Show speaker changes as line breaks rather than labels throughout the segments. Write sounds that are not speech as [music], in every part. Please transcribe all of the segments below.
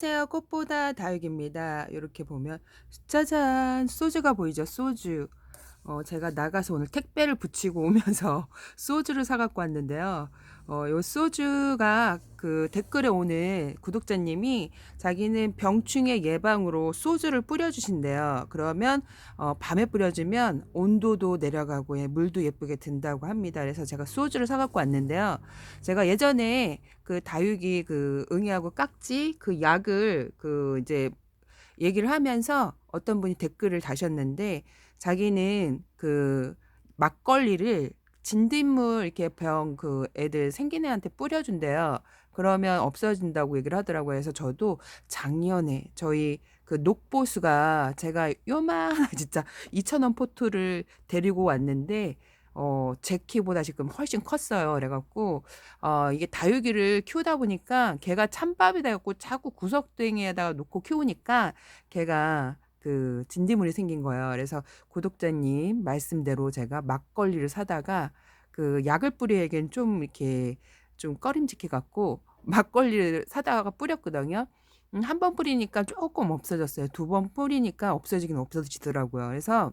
안녕하세요. 꽃보다 다육입니다. 이렇게 보면 짜잔 소주가 보이죠? 소주. 어, 제가 나가서 오늘 택배를 붙이고 오면서 [laughs] 소주를 사갖고 왔는데요. 어, 요 소주가 그 댓글에 오늘 구독자님이 자기는 병충해 예방으로 소주를 뿌려주신대요. 그러면 어, 밤에 뿌려주면 온도도 내려가고 예, 물도 예쁘게 든다고 합니다. 그래서 제가 소주를 사갖고 왔는데요. 제가 예전에 그 다육이 그 응애하고 깍지 그 약을 그 이제 얘기를 하면서 어떤 분이 댓글을 다셨는데 자기는 그 막걸리를 진딧물 이렇게 병 그 애들 생긴 애한테 뿌려준대요. 그러면 없어진다고 얘기를 하더라고요. 그래서 저도 작년에 저희 그 녹보수가 제가 요만 [laughs] 진짜 2,000원 포트를 데리고 왔는데 어, 제 키보다 지금 훨씬 컸어요. 그래갖고, 어, 이게 다육이를 키우다 보니까 걔가 찬밥이 돼갖고 자꾸 구석등에다가 놓고 키우니까 걔가 그 진디물이 생긴 거예요. 그래서 구독자님 말씀대로 제가 막걸리를 사다가 그 약을 뿌리에겐 좀 이렇게 좀 꺼림직해 갖고 [laughs] 막걸리를 사다가 뿌렸거든요. 음, 한번 뿌리니까 조금 없어졌어요. 두 번 뿌리니까 없어지긴 없어지더라고요. 그래서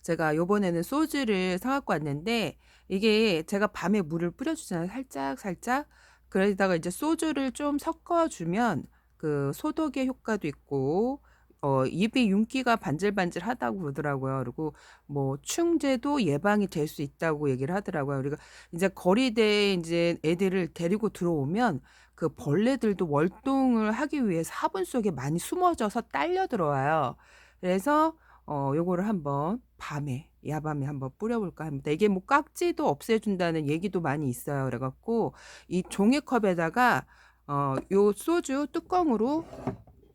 제가 요번에는 소주를 사갖고 왔는데 이게 제가 밤에 물을 뿌려주잖아요. 살짝 살짝. 그러다가 이제 소주를 좀 섞어주면 그 소독의 효과도 있고 어, 입이 윤기가 반질반질하다고 그러더라고요. 그리고 뭐 충제도 예방이 될 수 있다고 얘기를 하더라고요. 우리가 그러니까 이제 거리대에 이제 애들을 데리고 들어오면 그 벌레들도 월동을 하기 위해서 화분 속에 많이 숨어져서 딸려 들어와요. 그래서 어, 요거를 한번 밤에, 야밤에 한번 뿌려볼까 합니다. 이게 뭐 깍지도 없애준다는 얘기도 많이 있어요. 그래갖고, 이 종이컵에다가, 어, 요 소주 뚜껑으로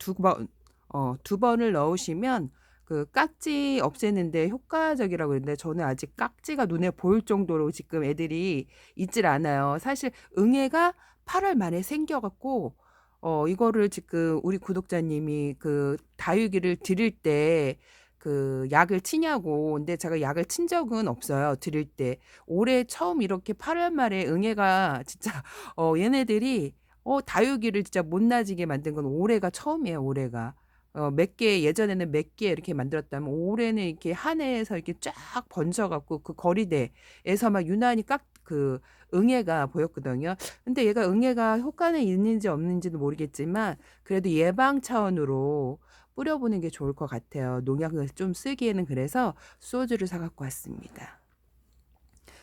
두 번, 어, 두 번을 넣으시면 그 깍지 없애는데 효과적이라고 그랬는데 저는 아직 깍지가 눈에 보일 정도로 지금 애들이 있질 않아요. 사실 응애가 8월 말에 생겨갖고 어 이거를 지금 우리 구독자님이 그 다육이를 드릴 때그 약을 치냐고 근데 제가 약을 친 적은 없어요 드릴 때 올해 처음 이렇게 8월 말에 응애가 진짜 어 얘네들이 어 다육이를 진짜 못나지게 만든 건 올해가 처음이에요 올해가 어, 몇 개, 예전에는 몇 개 이렇게 만들었다면 올해는 이렇게 한 해에서 이렇게 쫙 번져갖고 그 거리대에서 막 유난히 깍, 그 응애가 보였거든요. 근데 얘가 응애가 효과는 있는지 없는지도 모르겠지만 그래도 예방 차원으로 뿌려보는 게 좋을 것 같아요. 농약을 좀 쓰기에는 그래서 소주를 사갖고 왔습니다.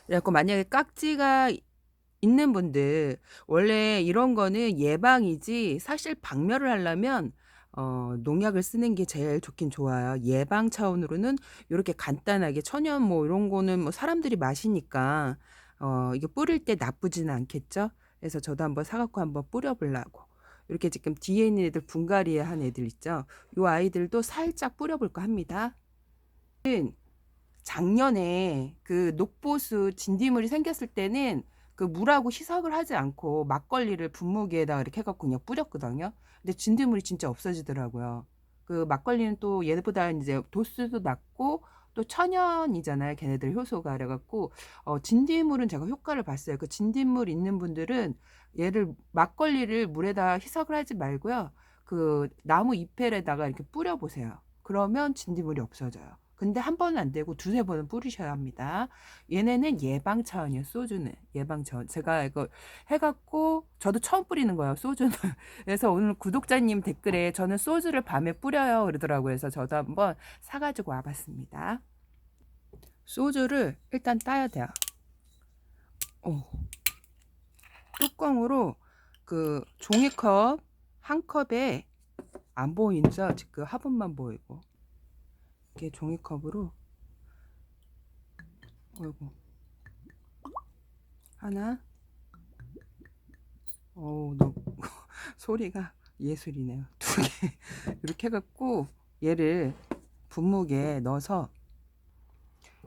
그래갖고 만약에 깍지가 있는 분들 원래 이런 거는 예방이지 사실 박멸을 하려면 어, 농약을 쓰는 게 제일 좋긴 좋아요. 예방 차원으로는 요렇게 간단하게 천연 뭐 이런 거는 뭐 사람들이 마시니까 어, 이게 뿌릴 때 나쁘지는 않겠죠. 그래서 저도 한번 사갖고 한번 뿌려보려고. 이렇게 지금 뒤에 있는 애들 분갈이에 한 애들 있죠. 요 아이들도 살짝 뿌려볼까 합니다. 작년에 그 녹보수 진딧물이 생겼을 때는 그 물하고 희석을 하지 않고 막걸리를 분무기에다 이렇게 해갖고 그냥 뿌렸거든요. 근데 진딧물이 진짜 없어지더라고요. 그 막걸리는 또 얘보다 이제 도수도 낮고 또 천연이잖아요. 걔네들 효소가 그래갖고 어, 진딧물은 제가 효과를 봤어요. 그 진딧물 있는 분들은 얘를 막걸리를 물에다 희석을 하지 말고요. 그 나무 잎에다가 이렇게 뿌려보세요. 그러면 진딧물이 없어져요. 근데 한 번은 안 되고 두세 번은 뿌리셔야 합니다. 얘네는 예방 차원이에요. 소주는 예방 차원. 제가 이거 해갖고 저도 처음 뿌리는 거예요. 소주는. [laughs] 그래서 오늘 구독자님 댓글에 저는 소주를 밤에 뿌려요 그러더라고요. 그래서 저도 한번 사가지고 와봤습니다. 소주를 일단 따야 돼요. 오. 뚜껑으로 그 종이컵 한 컵에 안 보이죠? 지금 화분만 보이고 이렇게 종이컵으로 어이고 하나 어우 너 [laughs] 소리가 예술이네요 두개 [laughs] 이렇게 해갖고 얘를 분무기에 넣어서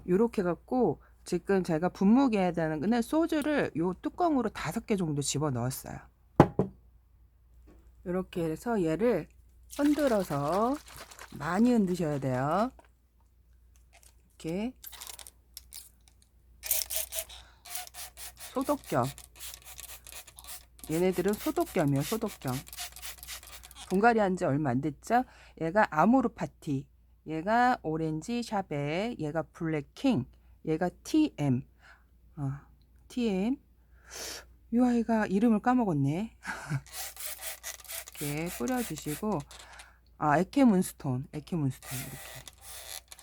이렇게 해갖고 지금 제가 분무기에 대한 거는 소주를 요 뚜껑으로 다섯 개 정도 집어 넣었어요 이렇게 해서 얘를 흔들어서 많이 흔드셔야 돼요. 이렇게 소독겸 얘네들은 소독겸이에요. 소독겸 분갈이 한지 얼마 안 됐죠? 얘가 아모르 파티 얘가 오렌지 샤베 얘가 블랙킹 얘가 TM 어, TM 이 아이가 이름을 까먹었네 [laughs] 이렇게 뿌려주시고 아, 에케문스톤, 에케문스톤 이렇게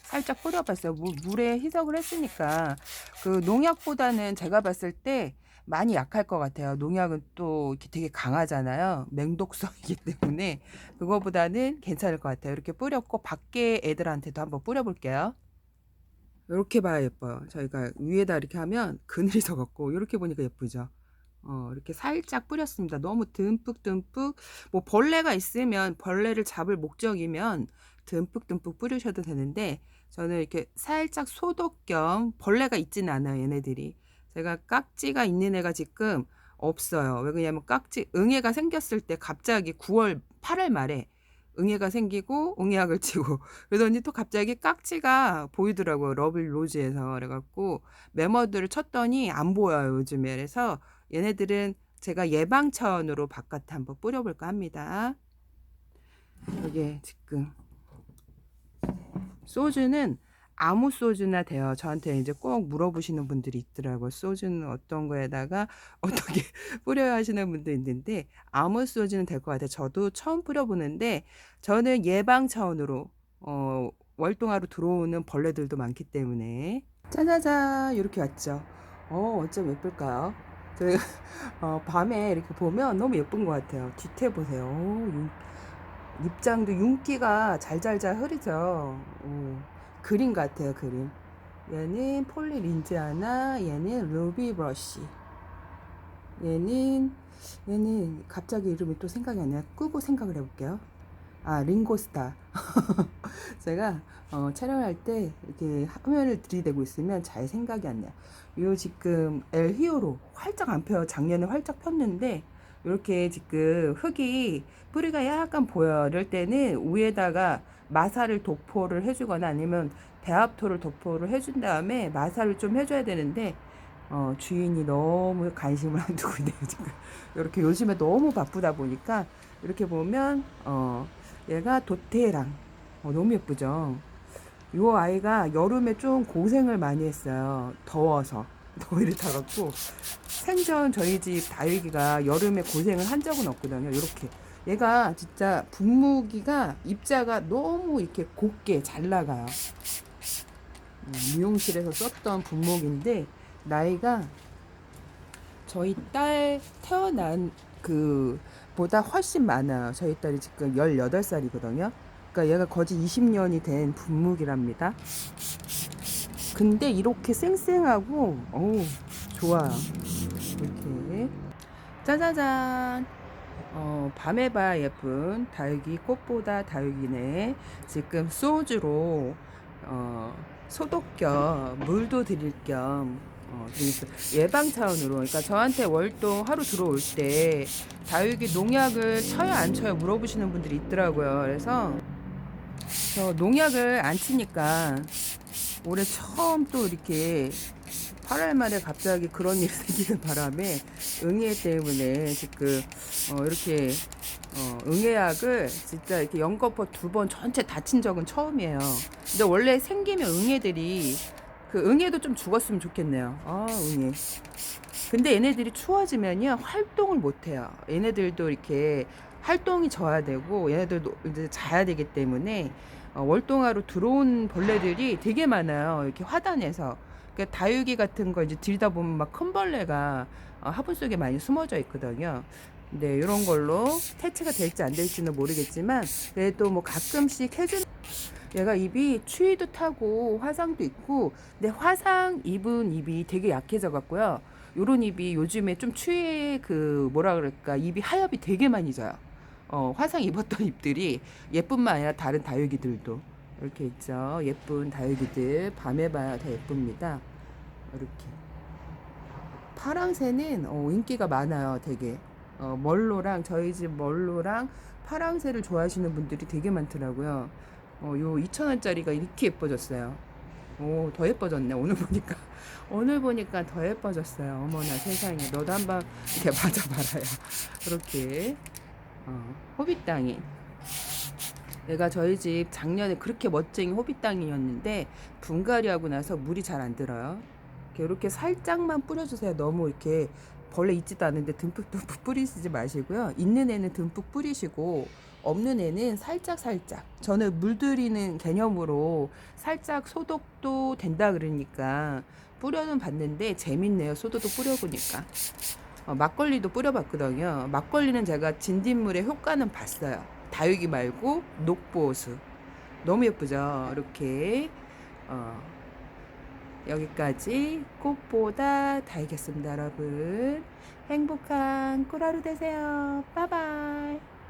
살짝 뿌려봤어요. 물, 물에 희석을 했으니까 그 농약보다는 제가 봤을 때 많이 약할 것 같아요. 농약은 또 이렇게 되게 강하잖아요. 맹독성이기 [laughs] 때문에 그거보다는 괜찮을 것 같아요. 이렇게 뿌렸고 밖에 애들한테도 한번 뿌려볼게요. 이렇게 봐야 예뻐요. 저희가 위에다 이렇게 하면 그늘이 서갖고 [laughs] 이렇게 보니까 예쁘죠. 어, 이렇게 살짝 뿌렸습니다. 너무 듬뿍듬뿍 뭐 벌레가 있으면 벌레를 잡을 목적이면 듬뿍듬뿍 뿌리셔도 되는데 저는 이렇게 살짝 소독 겸 벌레가 있진 않아요. 얘네들이. 제가 깍지가 있는 애가 지금 없어요. 왜 그러냐면 깍지 응애가 생겼을 때 갑자기 9월 8월 말에 응애가 생기고 응애약을 [laughs] 치고 그러더니 또 갑자기 깍지가 보이더라고요. 러블 로즈에서 그래갖고 메머드를 쳤더니 안 보여요 요즘에 그래서 얘네들은 제가 예방 차원으로 바깥에 한번 뿌려볼까 합니다. 이게 지금 소주는 아무 소주나 돼요. 저한테 이제 꼭 물어보시는 분들이 있더라고요. 소주는 어떤 거에다가 [laughs] 어떻게 뿌려야 하시는 분도 있는데 아무 소주는 될 것 같아요. 저도 처음 뿌려보는데 저는 예방 차원으로 어, 월동하러 들어오는 벌레들도 많기 때문에 짜자자 이렇게 왔죠. 어 어쩜 예쁠까요? 그 [laughs] 어, 밤에 이렇게 보면 너무 예쁜 것 같아요. 뒤태 보세요. 입장도 윤기가 잘잘잘 흐리죠 오, 그림 같아요, 그림. 얘는 폴리 린지아나 얘는 루비 브러쉬. 얘는, 얘는 갑자기 이름이 또 생각이 안 나요. 끄고 생각을 해볼게요. 아, 링고스타. [laughs] 제가 어, 촬영할 때 이렇게 화면을 들이대고 있으면 잘 생각이 안 나요. 요 지금 엘 히어로 활짝 안 펴요. 작년에 활짝 폈는데 이렇게 지금 흙이 뿌리가 약간 보여. 이럴 때는 위에다가 마사를 도포를 해주거나 아니면 배합토를 도포를 해준 다음에 마사를 좀 해줘야 되는데 어, 주인이 너무 관심을 안 두고 있네요 지금 이렇게 요즘에 너무 바쁘다 보니까 이렇게 보면 어 얘가 도테랑 어, 너무 예쁘죠 요 아이가 여름에 좀 고생을 많이 했어요 더워서 [laughs] 더위를 달았고 생전 저희 집 다육이가 여름에 고생을 한 적은 없거든요 이렇게 얘가 진짜 분무기가 입자가 너무 이렇게 곱게 잘 나가요 어, 미용실에서 썼던 분목인데 나이가 저희 딸 태어난 그 보다 훨씬 많아요. 저희 딸이 지금 18살이거든요. 그러니까 얘가 거의 20년이 된 분무기랍니다. 근데 이렇게 쌩쌩하고 어우 좋아요. 이렇게 짜자잔 어, 밤에 봐 예쁜 다육이 꽃보다 다육이네 지금 소주로 어, 소독 겸 물도 드릴 겸 어, 예방 차원으로 그러니까 저한테 월동 하루 들어올 때 다육이 농약을 쳐야 안 쳐야 물어보시는 분들이 있더라고요. 그래서 저 농약을 안 치니까 올해 처음 또 이렇게 8월 말에 갑자기 그런 일이 [laughs] 생기는 바람에 응애 때문에 지금 어, 이렇게 어, 응애약을 진짜 이렇게 연거퍼 두번 전체 다친 적은 처음이에요. 근데 원래 생기면 응애들이 그 응애도 좀 죽었으면 좋겠네요. 아, 응애. 근데 얘네들이 추워지면요 활동을 못 해요. 얘네들도 이렇게 활동이 져야 되고 얘네들도 이제 자야 되기 때문에 어, 월동하러 들어온 벌레들이 되게 많아요. 이렇게 화단에서. 그러니까 다육이 같은 거 이제 들다 보면 막 큰 벌레가 어, 화분 속에 많이 숨어져 있거든요. 네, 이런 걸로 해체가 될지 안 될지는 모르겠지만 그래도 네, 뭐 가끔씩 해주는 얘가 입이 추위도 타고 화상도 있고 근데 화상 입은 입이 되게 약해져 갖고요. 요런 입이 요즘에 좀 추위에 그 뭐라 그럴까 입이 하엽이 되게 많이 져요. 어, 화상 입었던 입들이 예뿐만 아니라 다른 다육이들도 이렇게 있죠. 예쁜 다육이들 밤에 봐야 더 예쁩니다. 이렇게 파랑새는 어, 인기가 많아요. 되게 어, 멀로랑 저희 집 멀로랑 파랑새를 좋아하시는 분들이 되게 많더라고요. 어, 요 2,000원짜리가 이렇게 예뻐졌어요. 오, 더 예뻐졌네. 오늘 보니까. [laughs] 오늘 보니까 더 예뻐졌어요. 어머나 세상에. 너도 한번 이렇게 [laughs] 맞아봐라요. 이렇게. 어, 호빗땅이. 내가 저희 집 작년에 그렇게 멋쟁이 호빗땅이었는데 분갈이하고 나서 물이 잘 안 들어요. 이렇게 살짝만 뿌려주세요. 너무 이렇게 벌레 있지도 않은데 듬뿍 듬뿍 뿌리시지 마시고요. 있는 애는 듬뿍 뿌리시고 없는 애는 살짝 살짝. 저는 물들이는 개념으로 살짝 소독도 된다 그러니까 뿌려는 봤는데 재밌네요. 소독도 뿌려보니까. 어, 막걸리도 뿌려봤거든요. 막걸리는 제가 진딧물의 효과는 봤어요. 다육이 말고 녹보수. 너무 예쁘죠? 이렇게 어, 여기까지 꽃보다 달겠습니다, 여러분. 행복한 꿀하루 되세요. 빠바이.